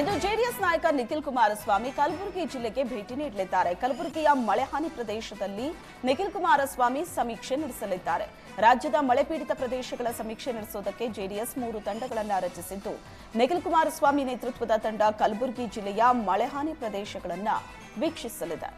ಇಂದು JDS ನಾಯಕ ನಿಖಿಲ್ ಕುಮಾರಸ್ವಾಮಿ ಕಲಬುರಗಿ ಜಿಲ್ಲೆಗೆ ಭೇಟಿ ನೀಡಲಿದ್ದಾರೆ. ಕಲಬುರಗಿಯ ಮಳೆಹಾನಿ ಪ್ರದೇಶದಲ್ಲಿ ನಿಖಿಲ್ ಕುಮಾರಸ್ವಾಮಿ ಸಮೀಕ್ಷೆ ನಡೆಸಲಿದ್ದಾರೆ. ರಾಜ್ಯದ ಮಳೆ ಪೀಡಿತ ಪ್ರದೇಶಗಳ ಸಮೀಕ್ಷೆ ನಡೆಸುವುದಕ್ಕೆ ಜೆಡಿಎಸ್ ಮೂರು ತಂಡಗಳನ್ನು ರಚಿಸಿದ್ದು, ನಿಖಿಲ್ ಕುಮಾರಸ್ವಾಮಿ ನೇತೃತ್ವದ ತಂಡ ಕಲಬುರಗಿ ಜಿಲ್ಲೆಯ ಮಳೆಹಾನಿ ಪ್ರದೇಶಗಳನ್ನು ವೀಕ್ಷಿಸಲಿದೆ.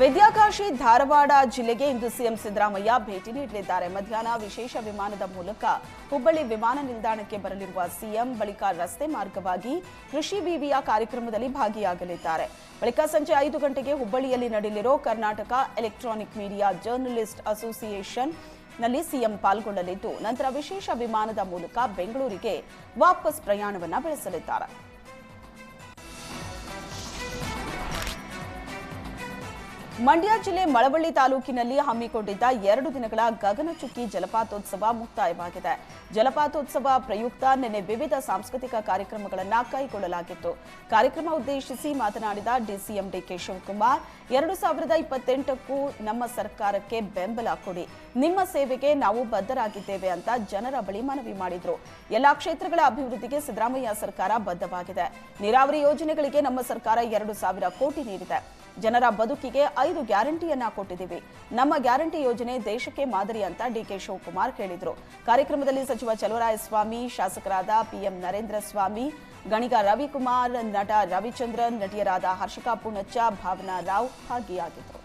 ವಿದ್ಯಾಕಾಶಿ ಧಾರವಾಡ ಜಿಲ್ಲೆಗೆ ಇಂದು ಸಿಎಂ ಸಿದ್ದರಾಮಯ್ಯ ಭೇಟಿ ನೀಡಲಿದ್ದಾರೆ. ಮಧ್ಯಾಹ್ನ ವಿಶೇಷ ವಿಮಾನದ ಮೂಲಕ ಹುಬ್ಬಳ್ಳಿ ವಿಮಾನ ನಿಲ್ದಾಣಕ್ಕೆ ಬರಲಿರುವ ಸಿಎಂ ಬಳಿಕ ರಸ್ತೆ ಮಾರ್ಗವಾಗಿ ಕೃಷಿ ವಿವಿಯ ಕಾರ್ಯಕ್ರಮದಲ್ಲಿ ಭಾಗಿಯಾಗಲಿದ್ದಾರೆ. ಬಳಿಕ ಸಂಜೆ ಐದು ಗಂಟೆಗೆ ಹುಬ್ಬಳ್ಳಿಯಲ್ಲಿ ನಡೆಯಲಿರೋ ಕರ್ನಾಟಕ ಎಲೆಕ್ಟ್ರಾನಿಕ್ ಮೀಡಿಯಾ ಜರ್ನಲಿಸ್ಟ್ ಅಸೋಸಿಯೇಷನ್ನಲ್ಲಿ ಸಿಎಂ ಪಾಲ್ಗೊಳ್ಳಲಿದ್ದು, ನಂತರ ವಿಶೇಷ ವಿಮಾನದ ಮೂಲಕ ಬೆಂಗಳೂರಿಗೆ ವಾಪಸ್ ಪ್ರಯಾಣವನ್ನು ಬೆಳೆಸಲಿದ್ದಾರೆ. ಮಂಡ್ಯ ಜಿಲ್ಲೆ ಮಳವಳ್ಳಿ ತಾಲೂಕಿನಲ್ಲಿ ಹಮ್ಮಿಕೊಂಡಿದ್ದ ಎರಡು ದಿನಗಳ ಗಗನಚುಕ್ಕಿ ಜಲಪಾತೋತ್ಸವ ಮುಕ್ತಾಯವಾಗಿದೆ. ಜಲಪಾತೋತ್ಸವ ಪ್ರಯುಕ್ತ ನಿನ್ನೆ ವಿವಿಧ ಸಾಂಸ್ಕೃತಿಕ ಕಾರ್ಯಕ್ರಮಗಳನ್ನು ಕೈಗೊಳ್ಳಲಾಗಿತ್ತು. ಕಾರ್ಯಕ್ರಮ ಉದ್ದೇಶಿಸಿ ಮಾತನಾಡಿದ ಡಿಸಿಎಂ ಡಿಕೆ ಶಿವಕುಮಾರ್ ಎರಡು ಸಾವಿರದ ಇಪ್ಪತ್ತೆಂಟಕ್ಕೂ ನಮ್ಮ ಸರ್ಕಾರಕ್ಕೆ ಬೆಂಬಲ ಕೊಡಿ, ನಿಮ್ಮ ಸೇವೆಗೆ ನಾವು ಬದ್ಧರಾಗಿದ್ದೇವೆ ಅಂತ ಜನರ ಬಳಿ ಮನವಿ ಮಾಡಿದ್ರು. ಎಲ್ಲಾ ಕ್ಷೇತ್ರಗಳ ಅಭಿವೃದ್ಧಿಗೆ ಸಿದ್ದರಾಮಯ್ಯ ಸರ್ಕಾರ ಬದ್ಧವಾಗಿದೆ. ನೀರಾವರಿ ಯೋಜನೆಗಳಿಗೆ ನಮ್ಮ ಸರ್ಕಾರ ಎರಡು ಸಾವಿರ ಕೋಟಿ ನೀಡಿದೆ. ಜನರ ಬದುಕಿಗೆ ಐದು ಗ್ಯಾರಂಟಿಯನ್ನ ಕೊಟ್ಟಿದ್ದೀವಿ. ನಮ್ಮ ಗ್ಯಾರಂಟಿ ಯೋಜನೆ ದೇಶಕ್ಕೆ ಮಾದರಿ ಅಂತ ಡಿಕೆ ಶಿವಕುಮಾರ್ ಹೇಳಿದರು. ಕಾರ್ಯಕ್ರಮದಲ್ಲಿ ಸಚಿವ ಚಲುವರಾಯಸ್ವಾಮಿ, ಶಾಸಕರಾದ ಪಿಎಂ ನರೇಂದ್ರ ಸ್ವಾಮಿ ಗಣಿಗ ರವಿಕುಮಾರ್, ನಟ ರವಿಚಂದ್ರನ್, ನಟಿಯರಾದ ಹರ್ಷಿಕಾ ಪೂಣಚ್ಚ, ಭಾವನಾ ರಾವ್ ಭಾಗಿಯಾಗಿದ್ದರು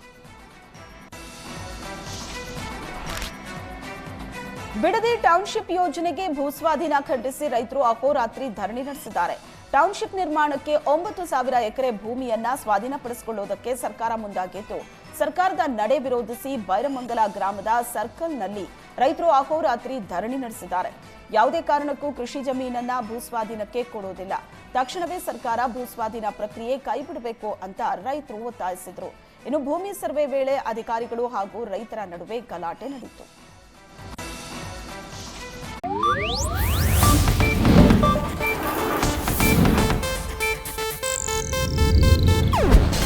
ಬಿಡದಿ ಟೌನ್ಶಿಪ್ ಯೋಜನೆಗೆ ಭೂಸ್ವಾಧೀನ ಖಂಡಿಸಿ ರೈತರು ಅಹೋರಾತ್ರಿ ಧರಣಿ ನಡೆಸಿದ್ದಾರೆ. ಟೌನ್ಶಿಪ್ ನಿರ್ಮಾಣಕ್ಕೆ ಒಂಬತ್ತು ಸಾವಿರ ಎಕರೆ ಭೂಮಿಯನ್ನ ಸ್ವಾಧೀನಪಡಿಸಿಕೊಳ್ಳುವುದಕ್ಕೆ ಸರ್ಕಾರ ಮುಂದಾಗಿದ್ದು, ಸರ್ಕಾರದ ನಡೆ ವಿರೋಧಿಸಿ ಬೈರಮಂಗಲ ಗ್ರಾಮದ ಸರ್ಕಲ್ನಲ್ಲಿ ರೈತರು ಅಹೋರಾತ್ರಿ ಧರಣಿ ನಡೆಸಿದ್ದಾರೆ. ಯಾವುದೇ ಕಾರಣಕ್ಕೂ ಕೃಷಿ ಜಮೀನನ್ನ ಭೂಸ್ವಾಧೀನಕ್ಕೆ ಕೊಡುವುದಿಲ್ಲ ತಕ್ಷಣವೇ ಸರ್ಕಾರ ಭೂಸ್ವಾಧೀನ ಪ್ರಕ್ರಿಯೆ ಕೈಬಿಡಬೇಕು ಅಂತ ರೈತರು ಒತ್ತಾಯಿಸಿದರು. ಇನ್ನು ಭೂಮಿ ಸರ್ವೆ ವೇಳೆ ಅಧಿಕಾರಿಗಳು ಹಾಗೂ ರೈತರ ನಡುವೆ ಗಲಾಟೆ ನಡೆಯಿತು.